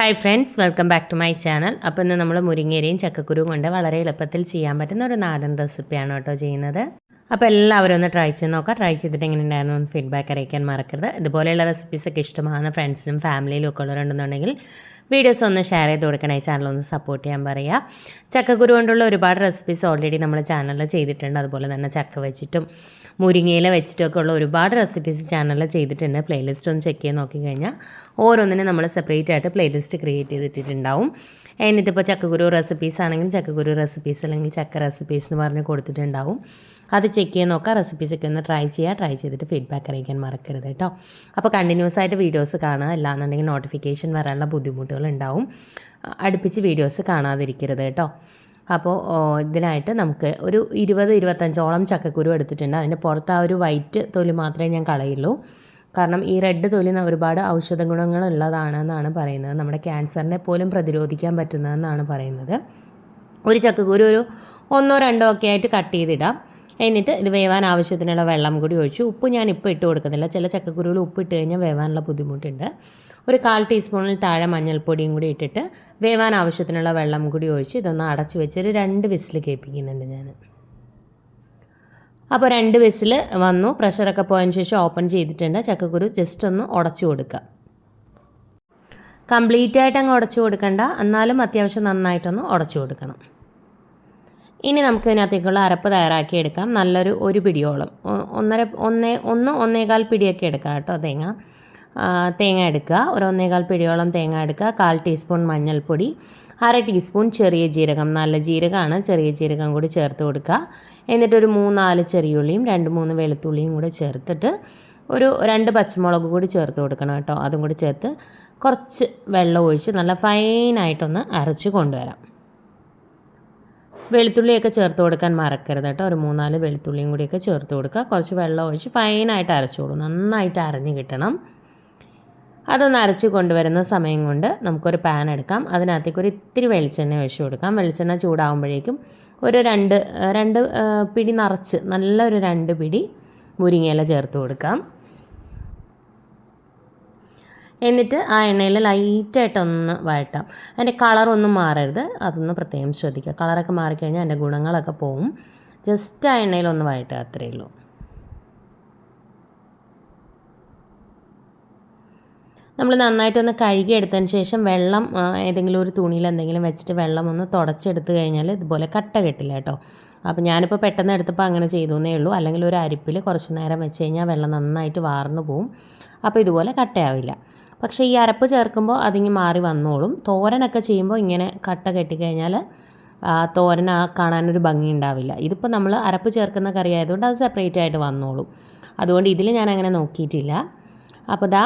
Hi friends welcome back to my channel അപ്പോൾ ഇന്ന് നമ്മൾ മുരിങ്ങയിലയും ചക്കക്കുരുവും കൊണ്ട് വളരെ എളുപ്പത്തിൽ ചെയ്യാൻ പറ്റുന്ന ഒരു നാടൻ റെസിപ്പിയാണ് കേട്ടോ ചെയ്യുന്നത്. അപ്പോൾ എല്ലാവരും ഒന്ന് ട്രൈ ചെയ്ത് നോക്കാം. ട്രൈ ചെയ്തിട്ട് എങ്ങനെ ഉണ്ടായിരുന്നു എന്ന് ഫീഡ്ബാക്ക് അറിയിക്കാൻ മറക്കരുത്. ഇതുപോലെയുള്ള റെസിപ്പീസൊക്കെ ഇഷ്ടമാകുന്ന ഫ്രണ്ട്സിനും ഫാമിലിയിലും ഒക്കെ ഉള്ളവരുണ്ടെന്നുണ്ടെങ്കിൽ വീഡിയോസ് ഒന്ന് ഷെയർ ചെയ്ത് കൊടുക്കണം. ഈ ചാനൽ ഒന്ന് സപ്പോർട്ട് ചെയ്യാൻ പറയുക. ചക്കക്കുരു കൊണ്ടുള്ള ഒരുപാട് റെസിപ്പീസ് ഓൾറെഡി നമ്മൾ ചാനലിൽ ചെയ്തിട്ടുണ്ട്. അതുപോലെ തന്നെ ചക്ക വെച്ചിട്ടും മുരിങ്ങയില വെച്ചിട്ടൊക്കെ ഉള്ള ഒരുപാട് റെസിപ്പീസ് ചാനലിൽ ചെയ്തിട്ടുണ്ട്. പ്ലേലിസ്റ്റ് ഒന്ന് ചെക്ക് ചെയ്ത് നോക്കിക്കഴിഞ്ഞാൽ ഓരോന്നിനും നമ്മൾ സെപ്പറേറ്റ് ആയിട്ട് പ്ലേലിസ്റ്റ് ക്രിയേറ്റ് ചെയ്തിട്ടുണ്ടാവും എന്നിട്ടിപ്പോൾ ചക്കക്കുരു റെസിപ്പീസ് ആണെങ്കിൽ ചക്കക്കുരു റെസിപ്പീസ് അല്ലെങ്കിൽ ചക്ക റെസിപ്പീസ് എന്ന് പറഞ്ഞ് കൊടുത്തിട്ടുണ്ടാവും. അത് ചെക്ക് ചെയ്ത് നോക്കാം. റെസിപ്പീസൊക്കെ ഒന്ന് ട്രൈ ചെയ്യുക ട്രൈ ചെയ്തിട്ട് ഫീഡ്ബാക്ക് അറിയിക്കാൻ മറക്കരുത് കേട്ടോ. അപ്പോൾ കണ്ടിന്യൂസ് ആയിട്ട് വീഡിയോസ് കാണുക. അല്ലാന്നുണ്ടെങ്കിൽ നോട്ടിഫിക്കേഷൻ വരാനുള്ള ബുദ്ധിമുട്ടുകൾ ഉണ്ടാവും അടുപ്പിച്ച് വീഡിയോസ് കാണാതിരിക്കരുത് കേട്ടോ. അപ്പോൾ ഇതിനായിട്ട് നമുക്ക് ഒരു ഇരുപത് ഇരുപത്തഞ്ചോളം ചക്കക്കുരു എടുത്തിട്ടുണ്ട്. അതിന്റെ പുറത്ത് ആ ഒരു വൈറ്റ് തൊലി മാത്രമേ ഞാൻ കളയുള്ളൂ. കാരണം ഈ റെഡ് തൊലി ഒരുപാട് ഔഷധ ഗുണങ്ങളുള്ളതാണെന്നാണ് പറയുന്നത്. നമ്മുടെ ക്യാൻസറിനെ പോലും പ്രതിരോധിക്കാൻ പറ്റുന്നതെന്നാണ് പറയുന്നത്. ഒരു ചക്കക്കുരു ഒരു ഒന്നോ രണ്ടോ ഒക്കെ ആയിട്ട് കട്ട് ചെയ്തിടാം. എന്നിട്ട് ഇത് വേവാൻ ആവശ്യത്തിനുള്ള വെള്ളം കൂടി ഒഴിച്ചു. ഉപ്പ് ഞാൻ ഇപ്പോൾ ഇട്ട് കൊടുക്കുന്നില്ല. ചില ചക്കക്കുരുവിൽ ഉപ്പ് ഇട്ട് കഴിഞ്ഞാൽ വേവാനുള്ള ബുദ്ധിമുട്ടുണ്ട്. ഒരു കാൽ ടീസ്പൂണിൽ താഴെ മഞ്ഞൾപ്പൊടിയും കൂടി ഇട്ടിട്ട് വേവാൻ ആവശ്യത്തിനുള്ള വെള്ളം കൂടി ഒഴിച്ച് ഇതൊന്ന് അടച്ച് വെച്ച് ഒരു രണ്ട് വിസിൽ കേൾപ്പിക്കുന്നുണ്ട് ഞാൻ. അപ്പോൾ രണ്ട് വിസിൽ വന്നു പ്രഷറൊക്കെ പോയതിന് ശേഷം ഓപ്പൺ ചെയ്തിട്ടുണ്ട്. ചക്കക്കുരു ജസ്റ്റ് ഒന്ന് ഉടച്ചു കൊടുക്കുക. കംപ്ലീറ്റ് ആയിട്ട് അങ്ങ് ഉടച്ചു കൊടുക്കണ്ട. എന്നാലും അത്യാവശ്യം നന്നായിട്ടൊന്ന് ഉടച്ചു കൊടുക്കണം. ഇനി നമുക്ക് ഇതിനകത്തേക്കുള്ള അരപ്പ് തയ്യാറാക്കി എടുക്കാം. നല്ലൊരു ഒരു പിടിയോളം. ഒന്നര ഒന്നേ ഒന്ന് ഒന്നേകാൽ പിടിയൊക്കെ എടുക്കാം കേട്ടോ തേങ്ങ. തേങ്ങ എടുക്കുക. ഒരു ഒന്നേകാൽ പിടിയോളം തേങ്ങ എടുക്കുക. കാൽ ടീസ്പൂൺ മഞ്ഞൾപ്പൊടി. അര ടീസ്പൂൺ ചെറിയ ജീരകം. നല്ല ജീരകമാണ്. ചെറിയ ജീരകം കൂടി ചേർത്ത് കൊടുക്കുക. എന്നിട്ടൊരു മൂന്നാൽ ചെറിയുള്ളിയും രണ്ട് മൂന്ന് വെളുത്തുള്ളിയും കൂടി ചേർത്തിട്ട് ഒരു രണ്ട് പച്ചമുളക് കൂടി ചേർത്ത് കൊടുക്കണം കേട്ടോ. അതും കൂടി ചേർത്ത് കുറച്ച് വെള്ളം ഒഴിച്ച് നല്ല ഫൈനായിട്ടൊന്ന് അരച്ച് കൊണ്ടുവരാം. വെളുത്തുള്ളിയൊക്കെ ചേർത്ത് കൊടുക്കാൻ മറക്കരുത് കേട്ടോ. ഒരു മൂന്നാൽ വെളുത്തുള്ളിയും കൂടിയൊക്കെ ചേർത്ത് കൊടുക്കുക. കുറച്ച് വെള്ളം ഒഴിച്ച് ഫൈനായിട്ട് അരച്ചോളൂ. നന്നായിട്ട് അരഞ്ഞ് കിട്ടണം. അതൊന്ന് അരച്ച് കൊണ്ടുവരുന്ന സമയം കൊണ്ട് നമുക്കൊരു പാൻ എടുക്കാം. അതിനകത്തേക്ക് ഒരു ഇത്തിരി വെളിച്ചെണ്ണ ഒഴിച്ച് കൊടുക്കാം. വെളിച്ചെണ്ണ ചൂടാകുമ്പോഴേക്കും ഒരു രണ്ട് രണ്ട് പിടി നിറച്ച് നല്ലൊരു രണ്ട് പിടി മുരിങ്ങയില ചേർത്ത് കൊടുക്കാം. എന്നിട്ട് ആ എണ്ണയിൽ ലൈറ്റായിട്ടൊന്ന് വഴട്ടാം അതിന്റെ കളറൊന്നും മാറരുത്. അതൊന്ന് പ്രത്യേകം ശ്രദ്ധിക്കുക. കളറൊക്കെ മാറിക്കഴിഞ്ഞാൽ അതിന്റെ ഗുണങ്ങളൊക്കെ പോവും. ജസ്റ്റ് ആ എണ്ണയിലൊന്ന് വഴട്ടുക അത്രയേ ഉള്ളൂ. നമ്മൾ നന്നായിട്ടൊന്ന് കഴുകിയെടുത്തതിന് ശേഷം വെള്ളം ഏതെങ്കിലും ഒരു തുണിയിൽ എന്തെങ്കിലും വെച്ചിട്ട് വെള്ളം ഒന്ന് തുടച്ചെടുത്ത് കഴിഞ്ഞാൽ ഇതുപോലെ കട്ട കെട്ടില്ല കേട്ടോ. അപ്പോൾ ഞാനിപ്പോൾ പെട്ടെന്ന് എടുത്തപ്പോൾ അങ്ങനെ ചെയ്തു എന്നേ ഉള്ളൂ. അല്ലെങ്കിൽ ഒരു അരിപ്പിൽ കുറച്ച് നേരം വെച്ച് കഴിഞ്ഞാൽ വെള്ളം നന്നായിട്ട് വാർന്നു പോവും. അപ്പോൾ ഇതുപോലെ കട്ടയാവില്ല. പക്ഷേ ഈ അരപ്പ് ചേർക്കുമ്പോൾ അതിങ്ങ് മാറി വന്നോളും. തോരനൊക്കെ ചെയ്യുമ്പോൾ ഇങ്ങനെ കട്ട കെട്ടിക്കഴിഞ്ഞാൽ തോരൻ ആ കാണാനൊരു ഭംഗി ഉണ്ടാവില്ല. ഇതിപ്പോൾ നമ്മൾ അരപ്പ് ചേർക്കുന്ന കറി ആയതുകൊണ്ട് അത് സെപ്പറേറ്റ് ആയിട്ട് വന്നോളും. അതുകൊണ്ട് ഇതിൽ ഞാൻ അങ്ങനെ നോക്കിയിട്ടില്ല. അപ്പോൾ ദാ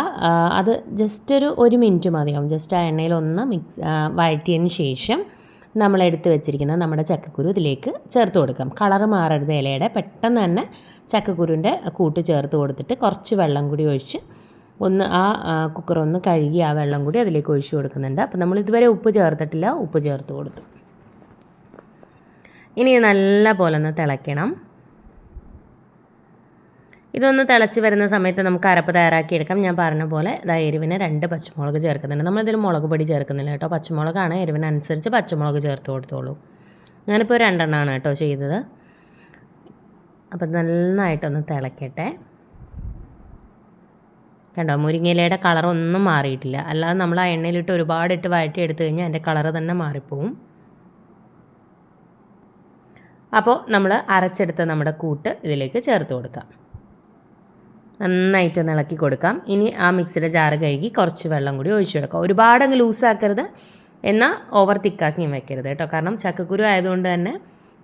അത് ജസ്റ്റ് ഒരു ഒരു മിനിറ്റ് മതിയാവും. ജസ്റ്റ് ആ എണ്ണയിൽ ഒന്ന് മിക്സ് വഴറ്റിയതിന് ശേഷം നമ്മൾ എടുത്ത് വെച്ചിരിക്കുന്ന നമ്മുടെ ചക്കക്കുരു ഇതിലേക്ക് ചേർത്ത് കൊടുക്കാം. കളർ മാറരുത് ഇലയുടെ. പെട്ടെന്ന് തന്നെ ചക്കക്കുരുവിന്റെ കൂട്ട് ചേർത്ത് കൊടുത്തിട്ട് കുറച്ച് വെള്ളം കൂടി ഒഴിച്ച് ഒന്ന് ആ കുക്കർ ഒന്ന് കഴുകി ആ വെള്ളം കൂടി അതിലേക്ക് ഒഴിച്ച് കൊടുക്കുന്നുണ്ട്. അപ്പോൾ നമ്മൾ ഇതുവരെ ഉപ്പ് ചേർത്തിട്ടില്ല. ഉപ്പ് ചേർത്ത് കൊടുത്തു. ഇനി നല്ല പോലെ ഒന്ന് തിളയ്ക്കണം. ഇതൊന്ന് തിളച്ച് വരുന്ന സമയത്ത് നമുക്ക് അരപ്പ് തയ്യാറാക്കി എടുക്കാം ഞാൻ പറഞ്ഞ പോലെ ഇതാ എരിവിന് രണ്ട് പച്ചമുളക് ചേർക്കുന്നുണ്ട്. നമ്മളിതിൽ മുളക് പൊടി ചേർക്കുന്നില്ല കേട്ടോ. പച്ചമുളകാണ് എരിവിനനുസരിച്ച് പച്ചമുളക് ചേർത്ത് കൊടുത്തോളൂ. ഞാനിപ്പോൾ രണ്ടെണ്ണമാണ് കേട്ടോ ചെയ്തത്. അപ്പം നന്നായിട്ടൊന്ന് തിളക്കട്ടെ. കണ്ടോ? മുരിങ്ങയിലയുടെ കളറൊന്നും മാറിയിട്ടില്ല. അല്ലാതെ നമ്മൾ ആ എണ്ണയിലിട്ട് ഒരുപാട് ഇട്ട് വഴറ്റി എടുത്തു കഴിഞ്ഞാൽ അതിന്റെ കളറ് തന്നെ മാറിപ്പോവും. അപ്പോൾ നമ്മൾ അരച്ചെടുത്ത നമ്മുടെ കൂട്ട് ഇതിലേക്ക് ചേർത്ത് കൊടുക്കാം. നന്നായിട്ട് ഇളക്കി കൊടുക്കാം. ഇനി ആ മിക്സിയുടെ ജാറ് കഴുകി കുറച്ച് വെള്ളം കൂടി ഒഴിച്ചു കൊടുക്കാം. ഒരുപാട് അങ്ങ് ലൂസാക്കരുത്. എന്നാൽ ഓവർ തിക്കാക്കിയും വെക്കരുത് കേട്ടോ. കാരണം ചക്കക്കുരു ആയതുകൊണ്ട് തന്നെ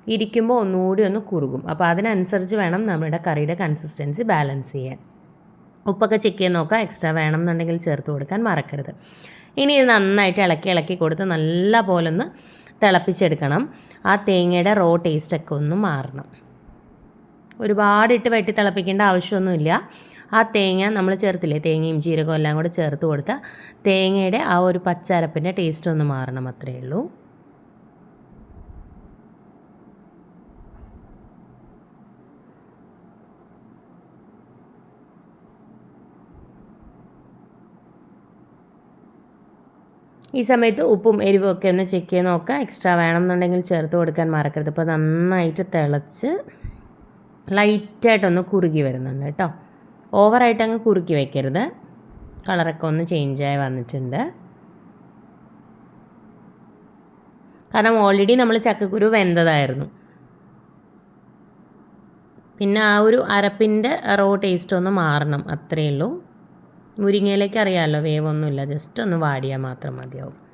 ഇരിക്കുമ്പോൾ ഒന്നുകൂടി ഒന്ന് കുറുകും. അപ്പോൾ അതിനനുസരിച്ച് വേണം നമ്മുടെ കറിയുടെ കൺസിസ്റ്റൻസി ബാലൻസ് ചെയ്യാൻ. ഉപ്പൊക്കെ ചെക്ക് ചെയ്ത് നോക്കുക. എക്സ്ട്രാ വേണം എന്നുണ്ടെങ്കിൽ ചേർത്ത് കൊടുക്കാൻ മറക്കരുത്. ഇനി ഇത് നന്നായിട്ട് ഇളക്കി ഇളക്കി കൊടുത്ത് നല്ല പോലെ ഒന്ന് തിളപ്പിച്ചെടുക്കണം. ആ തേങ്ങയുടെ റോ ടേസ്റ്റൊക്കെ ഒന്ന് മാറണം. ഒരുപാട് ഇട്ട് വെട്ടി തിളപ്പിക്കേണ്ട ആവശ്യമൊന്നുമില്ല. ആ തേങ്ങ നമ്മൾ ചേർത്തില്ലേ തേങ്ങയും ജീരകവും എല്ലാം കൂടെ ചേർത്ത് കൊടുത്ത തേങ്ങയുടെ ആ ഒരു പച്ചരപ്പിന്റെ ടേസ്റ്റ് ഒന്ന് മാറണം അത്രയേ ഉള്ളൂ. ഈ സമയത്ത് ഉപ്പും എരിവും ഒക്കെ ഒന്ന് ചെക്ക് ചെയ്ത് നോക്കുക. എക്സ്ട്രാ വേണമെന്നുണ്ടെങ്കിൽ ചേർത്ത് കൊടുക്കാൻ മറക്കരുത്. ഇപ്പോൾ നന്നായിട്ട് തിളച്ച് ലൈറ്റായിട്ടൊന്ന് കുറുകി വരുന്നുണ്ട് കേട്ടോ. ഓവറായിട്ട് അങ്ങ് കുറുക്കി വയ്ക്കരുത് കളറൊക്കെ ഒന്ന് ചേഞ്ചായി വന്നിട്ടുണ്ട്. കാരണം ഓൾറെഡി നമ്മൾ ചക്കക്കുരു വെന്തതായിരുന്നു. പിന്നെ ആ ഒരു അരപ്പിന്റെ റോ ടേസ്റ്റ് ഒന്ന് മാറണം അത്രയേ ഉള്ളൂ മുരിങ്ങയിലേക്ക് അറിയാമല്ലോ വേവൊന്നുമില്ല. ജസ്റ്റ് ഒന്ന് വാടിയാൽ മാത്രം മതിയാവും.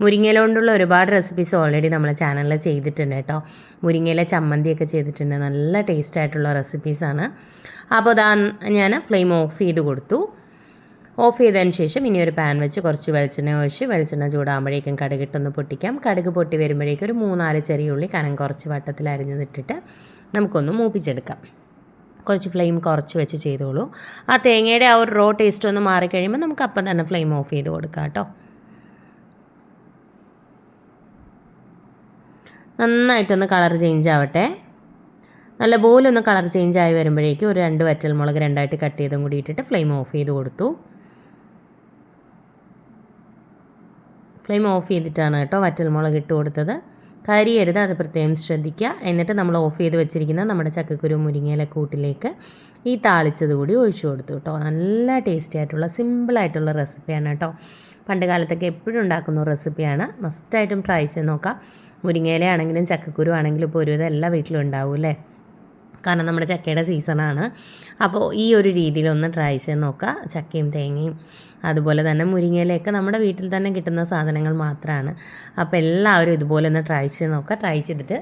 മുരിങ്ങയില കൊണ്ടുള്ള ഒരുപാട് റെസിപ്പീസ് ഓൾറെഡി നമ്മളെ ചാനലിൽ ചെയ്തിട്ടുണ്ട് കേട്ടോ. മുരിങ്ങയില ചമ്മന്തിയൊക്കെ ചെയ്തിട്ടുണ്ട്. നല്ല ടേസ്റ്റ് ആയിട്ടുള്ള റെസിപ്പീസാണ് അപ്പോൾ അതാ ഞാൻ ഫ്ലെയിം ഓഫ് ചെയ്ത് കൊടുത്തു. ഓഫ് ചെയ്തതിന് ശേഷം ഇനി ഒരു പാൻ വെച്ച് കുറച്ച് വെളിച്ചെണ്ണ ഒഴിച്ച് വെളിച്ചെണ്ണ ചൂടാകുമ്പോഴേക്കും കടുകിട്ടൊന്ന് പൊട്ടിക്കാം. കടുക് പൊട്ടി വരുമ്പോഴേക്കും ഒരു മൂന്നാൽ ചെറിയ ഉള്ളി കനം കുറച്ച് വട്ടത്തിൽ അരിഞ്ഞതിട്ടിട്ട് നമുക്കൊന്ന് മൂപ്പിച്ചെടുക്കാം. കുറച്ച് ഫ്ലെയിം കുറച്ച് വെച്ച് ചെയ്തോളൂ. ആ തേങ്ങയുടെ ആ ഒരു റോ ടേസ്റ്റ് ഒന്ന് മാറിക്കഴിയുമ്പോൾ നമുക്ക് അപ്പം തന്നെ ഫ്ലെയിം ഓഫ് ചെയ്ത് കൊടുക്കാം കേട്ടോ. നന്നായിട്ടൊന്ന് കളർ ചേഞ്ച് ആവട്ടെ. നല്ലപോലെ ഒന്ന് കളർ ചേഞ്ച് ആയി വരുമ്പോഴേക്കും ഒരു രണ്ട് വറ്റൽമുളക് രണ്ടായിട്ട് കട്ട് ചെയ്തും കൂടി ഇട്ടിട്ട് ഫ്ലെയിം ഓഫ് ചെയ്ത് കൊടുത്തു. ഫ്ലെയിം ഓഫ് ചെയ്തിട്ടാണ് കേട്ടോ വറ്റൽമുളക് ഇട്ട് കൊടുത്തത്. കരിയരുത് അത് പ്രത്യേകം ശ്രദ്ധിക്കുക. എന്നിട്ട് നമ്മൾ ഓഫ് ചെയ്ത് വെച്ചിരിക്കുന്ന നമ്മുടെ ചക്കക്കുരു മുരിങ്ങയില കൂട്ടിലേക്ക് ഈ താളിച്ചത് കൂടി ഒഴിച്ചു കൊടുത്തു കേട്ടോ. നല്ല ടേസ്റ്റി ആയിട്ടുള്ള സിമ്പിളായിട്ടുള്ള റെസിപ്പിയാണ് കേട്ടോ. പണ്ട് കാലത്തൊക്കെ എപ്പോഴും ഉണ്ടാക്കുന്ന റെസിപ്പിയാണ് മസ്റ്റായിട്ടും ട്രൈ ചെയ്ത് നോക്കാം. മുരിങ്ങയില ആണെങ്കിലും ചക്കക്കുരു ആണെങ്കിലും ഇപ്പോൾ ഒരുവിധം എല്ലാ വീട്ടിലും ഉണ്ടാവും അല്ലേ? കാരണം നമ്മുടെ ചക്കയുടെ സീസണാണ് അപ്പോൾ ഈ ഒരു രീതിയിലൊന്ന് ട്രൈ ചെയ്ത് നോക്കുക. ചക്കയും തേങ്ങയും അതുപോലെ തന്നെ മുരിങ്ങയിലൊക്കെ നമ്മുടെ വീട്ടിൽ തന്നെ കിട്ടുന്ന സാധനങ്ങൾ മാത്രമാണ്. അപ്പോൾ എല്ലാവരും ഇതുപോലെ ഒന്ന് ട്രൈ ചെയ്ത് നോക്കുക. ട്രൈ ചെയ്തിട്ട്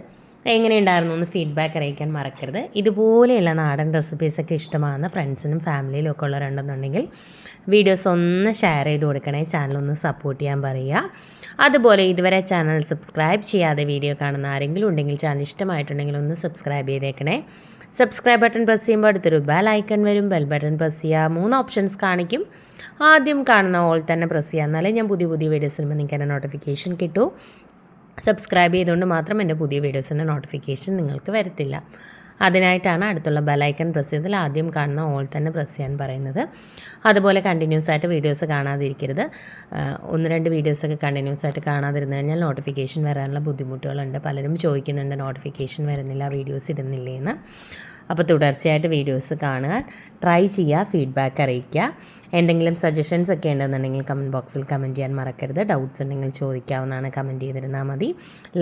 എങ്ങനെയുണ്ടായിരുന്നു എന്ന് ഫീഡ്ബാക്ക് അറിയിക്കാൻ മറക്കരുത്. ഇതുപോലെയുള്ള നാടൻ റെസിപ്പീസൊക്കെ ഇഷ്ടമാകുന്ന ഫ്രണ്ട്സിനും ഫാമിലിയിലും ഒക്കെ ഉള്ളവരുണ്ടെന്നുണ്ടെങ്കിൽ വീഡിയോസ് ഒന്ന് ഷെയർ ചെയ്ത് കൊടുക്കണേ. ചാനൽ ഒന്ന് സപ്പോർട്ട് ചെയ്യാൻ പറയുക. അതുപോലെ ഇതുവരെ ചാനൽ സബ്സ്ക്രൈബ് ചെയ്യാതെ വീഡിയോ കാണുന്ന ആരെങ്കിലും ഉണ്ടെങ്കിൽ ചാനൽ ഇഷ്ടമായിട്ടുണ്ടെങ്കിൽ ഒന്ന് സബ്സ്ക്രൈബ് ചെയ്തേക്കണേ. സബ്സ്ക്രൈബ് ബട്ടൺ പ്രസ് ചെയ്യുമ്പോൾ അടുത്തൊരു ബെൽ ഐക്കൺ വരും. ബെൽ ബട്ടൺ പ്രസ് ചെയ്യുക മൂന്ന് ഓപ്ഷൻസ് കാണിക്കും. ആദ്യം കാണുന്ന ഓൾ തന്നെ പ്രസ് ചെയ്യുക എന്നാലേ ഞാൻ പുതിയ പുതിയ വീഡിയോസ് വരുമ്പോൾ നിങ്ങൾക്ക് എന്റെ നോട്ടിഫിക്കേഷൻ കിട്ടൂ. സബ്സ്ക്രൈബ് ചെയ്തുകൊണ്ട് മാത്രം എന്റെ പുതിയ വീഡിയോസിന്റെ നോട്ടിഫിക്കേഷൻ നിങ്ങൾക്ക് വരത്തില്ല. അതിനായിട്ടാണ് അടുത്തുള്ള ബെലൈക്കൺ പ്രസ് ചെയ്തതിൽ ആദ്യം കാണുന്ന ഓൾ തന്നെ പ്രസ് ചെയ്യാൻ പറയുന്നത്. അതുപോലെ കണ്ടിന്യൂസ് ആയിട്ട് വീഡിയോസ് കാണാതിരിക്കരുത്. ഒന്ന് രണ്ട് വീഡിയോസൊക്കെ കണ്ടിന്യൂസ് ആയിട്ട് കാണാതിരുന്നു കഴിഞ്ഞാൽ നോട്ടിഫിക്കേഷൻ വരാനുള്ള ബുദ്ധിമുട്ടുകളുണ്ട്. പലരും ചോദിക്കുന്നുണ്ട് നോട്ടിഫിക്കേഷൻ വരുന്നില്ല വീഡിയോസ് ഇടുന്നില്ലേ എന്ന്. അപ്പോൾ തുടർച്ചയായിട്ട് വീഡിയോസ് കാണുക. ട്രൈ ചെയ്യുക ഫീഡ്ബാക്ക് അറിയിക്കുക. എന്തെങ്കിലും സജഷൻസ് ഒക്കെ ഉണ്ടെന്നുണ്ടെങ്കിൽ കമന്റ് ബോക്സിൽ കമന്റ് ചെയ്യാൻ മറക്കരുത്. ഡൗട്ട്സ് ഉണ്ടെങ്കിൽ ചോദിക്കാവുന്നതാണ് കമന്റ് ചെയ്തിരുന്നാൽ മതി.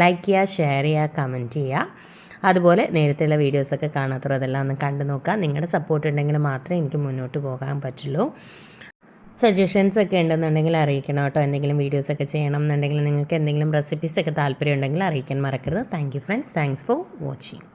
ലൈക്ക് ചെയ്യുക ഷെയർ ചെയ്യുക കമന്റ് ചെയ്യുക. അതുപോലെ നേരത്തെയുള്ള വീഡിയോസൊക്കെ കാണാത്തവർ അതെല്ലാം ഒന്ന് കണ്ടു നോക്കുക. നിങ്ങളുടെ സപ്പോർട്ട് ഉണ്ടെങ്കിൽ മാത്രമേ എനിക്ക് മുന്നോട്ട് പോകാൻ പറ്റുള്ളൂ. സജഷൻസ് ഒക്കെ ഉണ്ടെന്നുണ്ടെങ്കിൽ അറിയിക്കണം കേട്ടോ. എന്തെങ്കിലും വീഡിയോസൊക്കെ ചെയ്യണം എന്നുണ്ടെങ്കിൽ നിങ്ങൾക്ക് എന്തെങ്കിലും റെസിപ്പീസൊക്കെ താല്പര്യം ഉണ്ടെങ്കിൽ അറിയിക്കാൻ മറക്കരുത്. Thank you friends thanks for watching